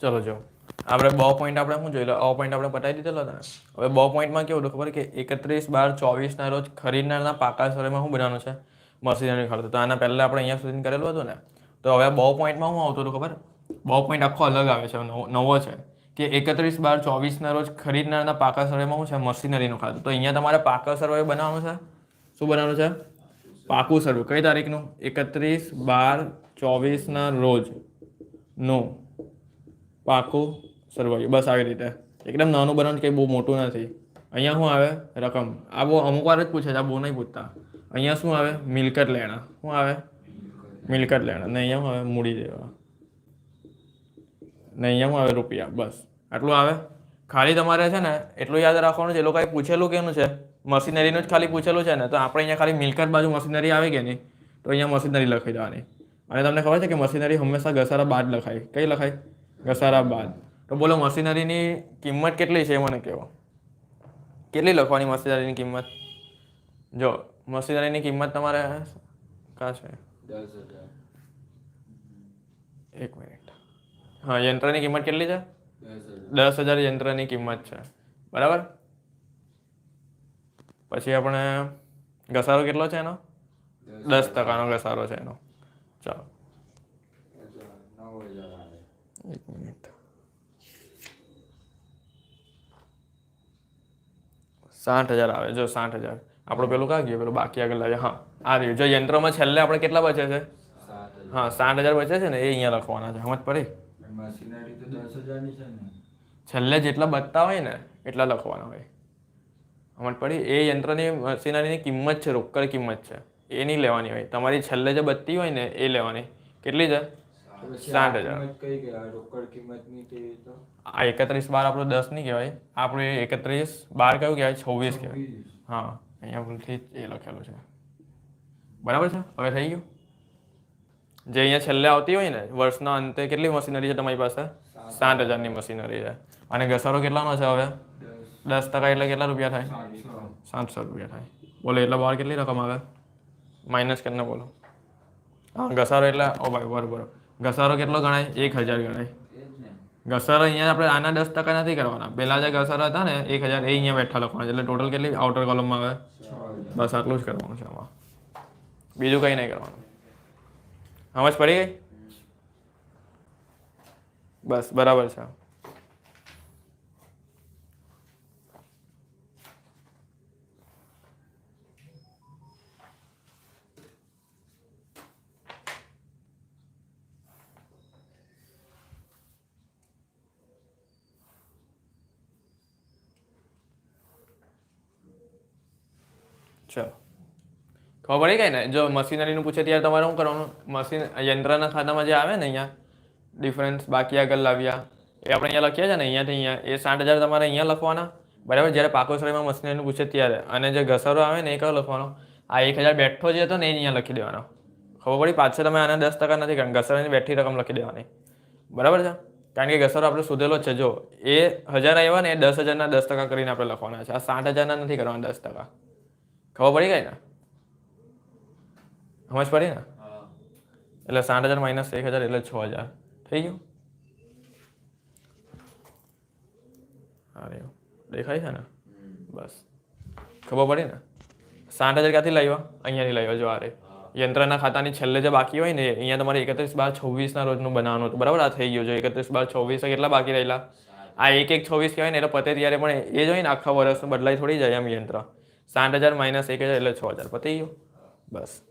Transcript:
ચલો જો. આપણે બ પોઈન્ટ આપણે શું જોઈ લો અ પોઈન્ટ આપણે પતાવી દીધેલો ને? હવે બ પોઈન્ટમાં કેવું હતું ખબર કે એકત્રીસ બાર ચોવીસના રોજ ખરીદનારના પાકા સરેમાં શું બનાવવાનું છે? મશીનરી ખર્ચ તો આના પહેલાં આપણે અહીંયા સુધી કરેલું હતું ને? તો હવે બ પોઈન્ટમાં શું આવતું હતું ખબર? બ પોઈન્ટ આખો અલગ આવે છે, નવો છે. કે એકત્રીસ બાર ચોવીસના રોજ ખરીદનારના પાકા સર્વેમાં શું છે? મશીનરીનું ખાતું. તો અહીંયા તમારે પાકા સર્વે બનાવવાનું છે? શું બનાવવાનું છે? પાકું સર્વે કઈ તારીખનું? એકત્રીસ બાર ચોવીસના રોજનું પાકું, સરવાયું, બસ આવી રીતે. એકદમ નાનું બનાવવાનું કંઈ બહુ મોટું નથી. અહીંયા શું આવે? રકમ. આ બહુ અમુક વાર જ પૂછે છે, આ બહુ નહીં પૂછતા. અહીંયા શું આવે? મિલકત લેણા. શું આવે? મિલકત લેણા. ને અહીંયા શું આવે? મૂડી દેવા. ને અહીંયા શું આવે? રૂપિયા. બસ. આટલું આવે. ખાલી તમારે છે ને, એટલું યાદ રાખવાનું છે, એ લોકોએ પૂછેલું કેનું છે? મશીનરીનું જ ખાલી પૂછેલું છે ને, તો આપણે અહીંયા ખાલી મિલકત બાજુ મશીનરી આવે કે નહીં તો અહીંયા મશીનરી લખી દેવાની. અને તમને ખબર છે કે મશીનરી હંમેશા ઘસારા બાદ લખાય. કઈ લખાય? ઘસારા બાદ. તો બોલો, મશીનરીની કિંમત કેટલી છે મને કહો. કેટલી લખવાની મશીનરીની કિંમત? જો, મશીનરીની કિંમત તમારે કાં છે? એક મિનિટ. હા, યંત્રની કિંમત કેટલી છે? દસ હજાર યંત્રની કિંમત છે. બરાબર? પછી આપણે ઘસારો કેટલો છે એનો? દસ ટકાનો ઘસારો છે એનો. ચાલો. એક મિનિટ સાઠ હજાર આવે. જો સાઠ હજાર. આપણું પેલું કાં ગયું? પેલું બાકી આગળ લાવે હા. આ રહ્યું. જો યંત્રમાં છેલ્લે આપણે કેટલા બચે છે? હા, સાઠ હજાર બચે છે ને, એ અહીંયા લખવાના છે. સમજ પડી? છેલ્લે જેટલા બચતા હોય ને, એટલા લખવાના હોય. સમજ પડી? એ યંત્રની, મશીનરીની કિંમત છે, રોકડ કિંમત છે. એ નહીં લેવાની હોય. તમારી છેલ્લે જે બચતી હોય ને, એ લેવાની. કેટલી છે? સાઠ હજાર. આ એકત્રીસ બાર આપણું દસ નહીં કહેવાય. આપણે એકત્રીસ બાર કયું કહેવાય? છવ્વીસ કહેવાય. હા અહીંયા ભૂલથી એ લખેલું છે. બરાબર છે? હવે થઈ ગયું? જે અહીંયા છેલ્લે આવતી હોય ને વર્ષના અંતે કેટલી મશીનરી છે તમારી પાસે? સાઠ હજારની મશીનરી છે. અને ઘસારો કેટલાનો છે હવે? દસ. ટકા એટલે કેટલા રૂપિયા થાય? સાતસો. સાતસો રૂપિયા થાય. બોલો એટલે બહાર કેટલી રકમ આવે? માઇનસ કરીને બોલો. હા ઘસારો એટલે ઓ ભાઈ બરોબર. ઘસારો કેટલો ગણાય? એક હજાર ગણાય. ઘસારો અહીંયા આપણે આના દસ ટકા નથી કરવાના. પહેલાં જે ઘસારો હતા ને, એક હજાર, એ અહીંયા બેઠા લખવાના. એટલે ટોટલ કેટલી? આઉટર કોલમમાં આવે? બસ આટલું જ કરવાનું છે આમાં. બીજું કંઈ નહીં કરવાનું. સમજ પડી ગઈ? બસ, બરાબર છે. ચલો. ખબર પડી ગઈ ને? જો મશીનરીનું પૂછે ત્યારે તમારે શું કરવાનું? મશીન, યંત્રના ખાતામાં જે આવે ને અહીંયા ડિફરન્સ બાકી આગળ લાવ્યા, એ આપણે અહીંયા લખીએ છીએ ને, અહીંયાથી અહીંયા, એ સાઠ હજાર તમારે અહીંયા લખવાના. બરાબર? જ્યારે પાકો શ્રેણીમાં મશીનરીનું પૂછે ત્યારે. અને જે ઘસારો આવે ને, એ કયો લખવાનો? આ એક હજાર બેઠો જે હતો ને, એ અહીંયા લખી દેવાનો. ખબર પડી? પાછળ તમે આને દસ ટકા નથી કારણ ઘસારાની બેઠી રકમ લખી દેવાની. બરાબર છે? કારણ કે ઘસારો આપણે સુધેલો છે. જો, એ હજાર આવ્યા ને, એ દસ હજારના દસ ટકા કરીને આપણે લખવાના છે. આ સાઠ હજારના નથી કરવાના દસ ટકા. ખબર પડી ગઈ ને? સમજ પડી ને? એટલે સાઠ હજાર માઇનસ એક હજાર એટલે છ હજાર. થઈ ગયું? અરે દેખાય છે ને? બસ. ખબર પડી ને? સાઠ હજાર ક્યાંથી લાવ્યા? અહીંયાથી લાવ્યા, જો અરે યંત્રના ખાતાની છેલ્લે જે બાકી હોય ને, અહીંયા તમારે એકત્રીસ બાર છવ્વીસના રોજનું બનાવવાનું હતું. બરાબર? આ થઈ ગયું. છે એકત્રીસ બાર છવ્વીસ કેટલા બાકી રહેલા? આ એક એક છવ્વીસ કહેવાય ને, એટલે પતે ત્યારે પણ એ જ હોય ને, આખા વર્ષનું બદલાઈ થોડી જાય એમ યંત્ર. સાઠ હજાર માઇનસ એક હજાર એટલે છ હજાર પતી ગયું. બસ.